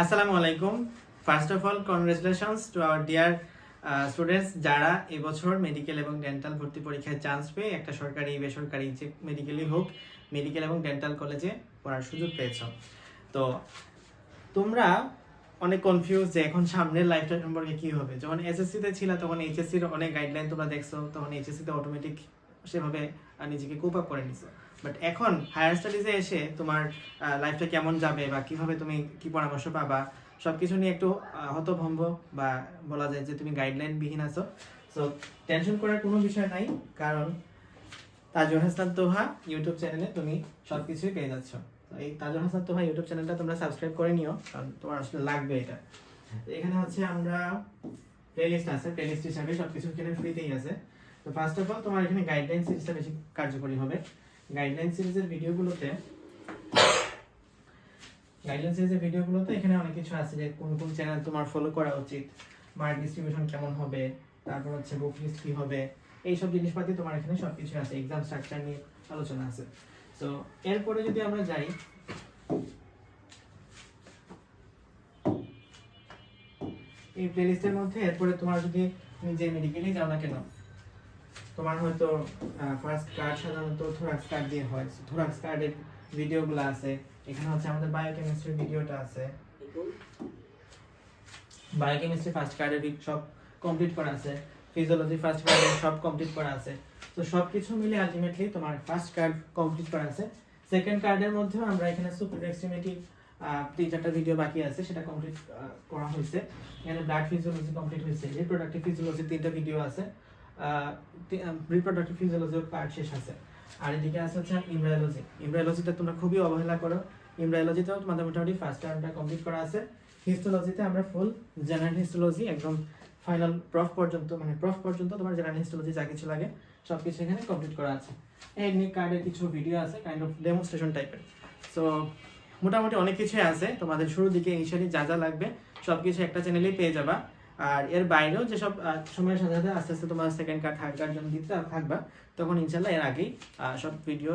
আসসালামু আলাইকুম। First of all congratulations to our dear students যারা এবছর মেডিকেল এবং ডেন্টাল ভর্তি পরীক্ষায় চান্স পেয়ে একটা সরকারি, বেসরকারি যে মেডিকেলই হোক মেডিকেল এবং ডেন্টাল কলেজে পড়ার সুযোগ পেয়েছ। তো তোমরা অনেক কনফিউজ যে এখন সামনের লাইফটা সম্পর্কে কি হবে। যখন এসএসসিতে ছিল, তখন এইচএসসির অনেক গাইডলাইন তোমরা দেখছ, তখন এইচএসসিতে অটোমেটিক সেভাবে নিজেকে কোপ আপ করে নিছো। বাট এখন হায়ার স্টাডিজে এসে তোমার লাইফটা কেমন যাবে বা কীভাবে তুমি কি পরামর্শ পাবা, সবকিছু নিয়ে একটু হতভম্ব বা বলা যায় যে তুমি গাইডলাইন বিহীন আছো। সো টেনশন করার কোনো বিষয় নাই, কারণ তাজুল হাসান তোহা ইউটিউব চ্যানেলে তুমি সব কিছুই পেয়ে যাচ্ছ। এই তাজুল হাসান তোহা ইউটিউব চ্যানেলটা তোমরা সাবস্ক্রাইব করে নিও, কারণ তোমার আসলে লাগবে এটা। এখানে হচ্ছে আমরা প্লেলিস্ট আছে প্লেলিস্ট হিসাবে সবকিছু এখানে ফ্রিতেই আছে। তো ফার্স্ট অফ অল তোমার এখানে গাইডলাইন সিরিজটা বেশি কার্যকরী হবে। গাইডলাইন সিরিজের ভিডিওগুলোতে গাইডলাইন সিরিজের ভিডিওগুলোতে এখানে অনেক কিছু আছে যে কোন কোন চ্যানেল তোমার ফলো করা উচিত মার্ক ডিস্ট্রিবিউশন কেমন হবে, তারপর হচ্ছে বুক লিস্ট কি হবে, এইসব জিনিসপাতি তোমার এখানে সবকিছু আছে এক্সাম স্ট্রাকচার নিয়ে আলোচনা আছে। তো এরপরে যদি আমরা যাই, এই প্লেলিস্টের মধ্যে এরপরে তোমার যদি তুমি যে মেডিকেলই যাও না কেন তোমার হয়তো ফার্স্ট কার্ড সাধারণত থোরাক্স কার্ড দিয়ে হয়। থোরাক্স কার্ডের ভিডিওগুলো আছে। এখানে হচ্ছে আমাদের বায়োকেমিস্ট্রির ভিডিওটা আছে। বায়োকেমিস্ট্রি ফার্স্ট কার্ডের সব কমপ্লিট করা আছে। ফিজিওলজি ফার্স্ট কার্ডের সব কমপ্লিট করা আছে। তো সব কিছু মিলে আলটিমেটলি তোমার ফার্স্ট কার্ড কমপ্লিট করা আছে। সেকেন্ড কার্ডের মধ্যেও আমরা এখানে সুপার এক্সট্রিমিটি তিন চারটা ভিডিও বাকি আছে। সেটা কমপ্লিট করা হয়েছে। এখানে ব্লাড ফিজিওলজি কমপ্লিট হয়েছে। রিপ্রোডাক্টিভ ফিজিওলজি তিনটা ভিডিও আছে। রিপ্রোডাক্টিভ ফিজিওলজির পার্ট শেষ আছে। আর এদিকে আছে হচ্ছে ইমব্রায়োলজি ইমব্রায়োলজিতে তোমরা খুবই অবহেলা করো। ইমব্রায়োলজিতেও তোমাদের মোটামুটি ফার্স্ট টার্মটা কমপ্লিট করা আছে। হিস্টোলজিতে আমরা ফুল জেনারেল হিস্টোলজি একদম ফাইনাল প্রফ পর্যন্ত মানে প্রফ পর্যন্ত তোমার জেনারেল হিস্টোলজি যা কিছু লাগে সব কিছু এখানে কমপ্লিট করা আছে। এমনি কার্ডের কিছু ভিডিও আছে কাইন্ড অফ ডেমনস্ট্রেশন টাইপের সো মোটামুটি অনেক কিছুই আছে। তোমাদের শুরুর দিকে ইনিশিয়ালি যা যা লাগবে সব কিছু একটা চ্যানেলেই পেয়ে যাবা। আর এর বাইরেও যেসব সময়ের সাথে সাথে আস্তে আস্তে তোমার সেকেন্ড কার্ড থার্ড কার্ড যখন দিতে থাকবা, তখন ইনশাল্লাহ এর আগেই সব ভিডিও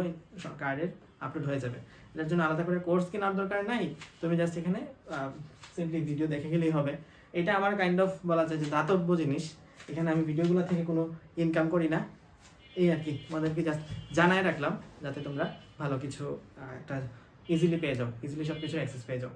কার্ডের আপলোড হয়ে যাবে। এটার জন্য আলাদা করে কোর্স কেনার দরকার নাই, তুমি জাস্ট এখানে সিম্পলি ভিডিও দেখে গেলেই হবে। এটা আমার কাইন্ড অফ বলা যায় যে দাতব্য জিনিস। এখানে আমি ভিডিওগুলো থেকে কোনো ইনকাম করি না। এই আর কি, তোমাদেরকে জাস্ট জানায় রাখলাম, যাতে তোমরা ভালো কিছু একটা ইজিলি পেয়ে যাও ইজিলি সব কিছু অ্যাক্সেস পেয়ে যাও।